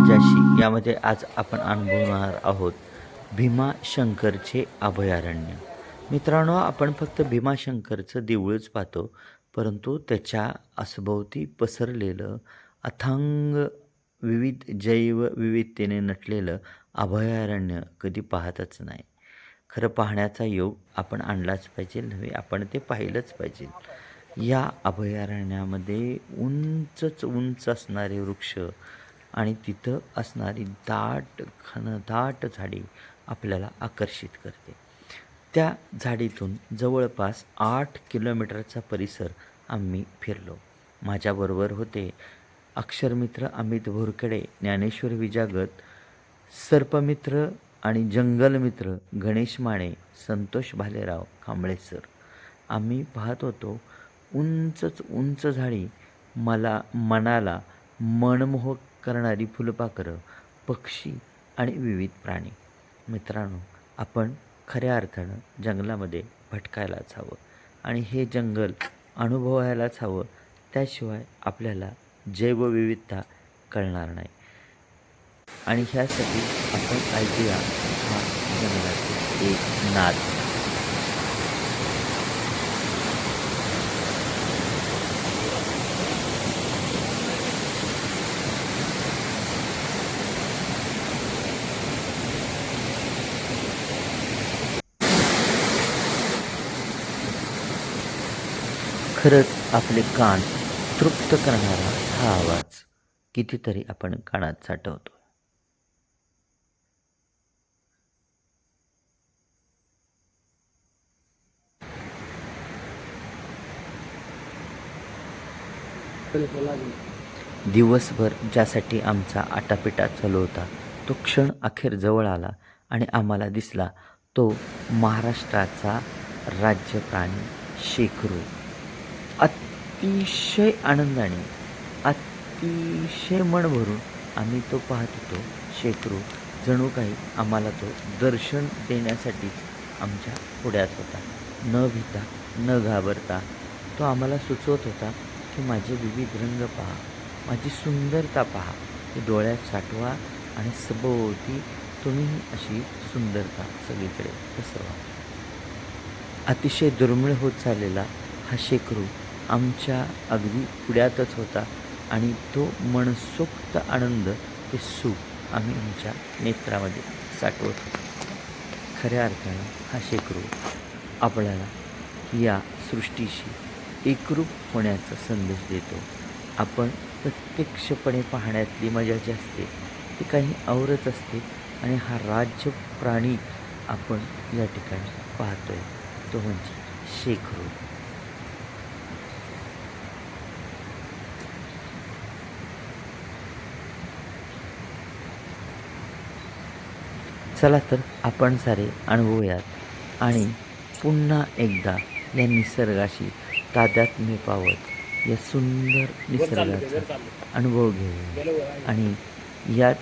माझ्याशी. यामध्ये आज आपण अनुभवणार आहोत भीमाशंकरचे अभयारण्य. मित्रांनो आपण फक्त भीमाशंकरचं देऊळच पाहतो परंतु त्याच्या आसभोवती पसरलेलं अथांग विविध जैव विविधतेने नटलेलं अभयारण्य कधी पाहतच नाही. खरं पाहण्याचा योग आपण आणलाच पाहिजे नव्हे आपण ते पाहिलंच पाहिजे. या अभयारण्यामध्ये उंचच उंच असणारे वृक्ष आणि तिथं असणारी दाट घनदाट झाडी आपल्याला आकर्षित करते. त्या झाडीतून जवळपास आठ किलोमीटरचा परिसर आम्ही फिरलो. माझ्याबरोबर होते अक्षरमित्र अमित भोरकडे ज्ञानेश्वर विजागत सर्पमित्र आणि जंगलमित्र गणेश माने संतोष भालेराव कांबळे सर. आम्ही पाहत होतो उंचच उंच झाडी मला मनाला मनमोहक करणारी फुलपाखरं पक्षी आणि विविध प्राणी. मित्रांनो आपण खऱ्या अर्थानं जंगलामध्ये भटकायलाच हवं आणि हे जंगल अनुभवायलाच हवं. त्याशिवाय आपल्याला जैवविविधता कळणार नाही. आणि ह्यासाठी आपण ऐकूया हा जंगलातील एक नाद. खरंच आपले कान तृप्त करणारा हा आवाज कितीतरी आपण कानात साठवतो. दिवसभर ज्यासाठी आमचा आटापिटा चालू होता तो क्षण अखेर जवळ आला आणि आम्हाला दिसला तो महाराष्ट्राचा राज्यप्राणी शेखरू. शेकरू अतिशय आनंदाने अतिशय मन भरून आम्ही तो पाहत होतो. शेकरू जणू काही आम्हाला तो दर्शन देण्यासाठीच आमच्या पुढ्यात होता. न भीता न घाबरता तो आम्हाला सुचवत होता की माझे विविध रंग पहा माझी सुंदरता पहा. ती डोळ्यात साठवा आणि सभोवती तुम्ही अशी सुंदरता सगळीकडे पसरवा. अतिशय दुर्मिळ होत चाललेला हा शेकरू आमच्या अगदी पुढ्यातच होता आणि तो मनसोक्त आनंद ते सुख आम्ही आमच्या नेत्रामध्ये साठवत होतो. खऱ्या अर्थानं हा शेकरू आपल्याला या सृष्टीशी एकरूप होण्याचा संदेश देतो. आपण प्रत्यक्षपणे पाहण्यातली मजा जी असते ती काही औरच असते आणि हा राज्य प्राणी आपण या ठिकाणी पाहतोय. तो म्हणजे शेकरू चला तर आपण सारे अनुभवूयात. आणि पुन्हा एकदा या निसर्गाशी तादात्म्य पावत या सुंदर निसर्गाचा अनुभव घेऊया. आणि याच